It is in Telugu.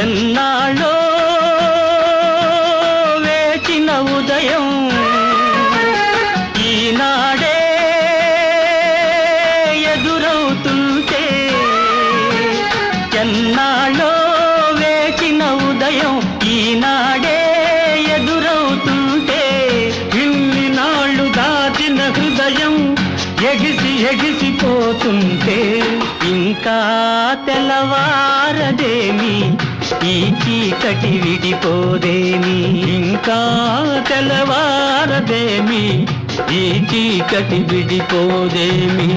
ఎన్నాళ్ళో వేచిన ఉదయం ఈనాడే ఎదురవుతుంటే ఎన్నాళ్ళో వేచిన ఉదయం ఈనాడే ఎదురవుతుంటే ఇన్ని నాళ్ళు దాచిన హృదయం ఎగిసి ఎగిసిపోతుంటే తెల్లవారదేమి ఈ చీకటి విడిపోదేమి? ఇంకా తెల్లవారదేమి ఈ చీకటి విడిపోదేమి?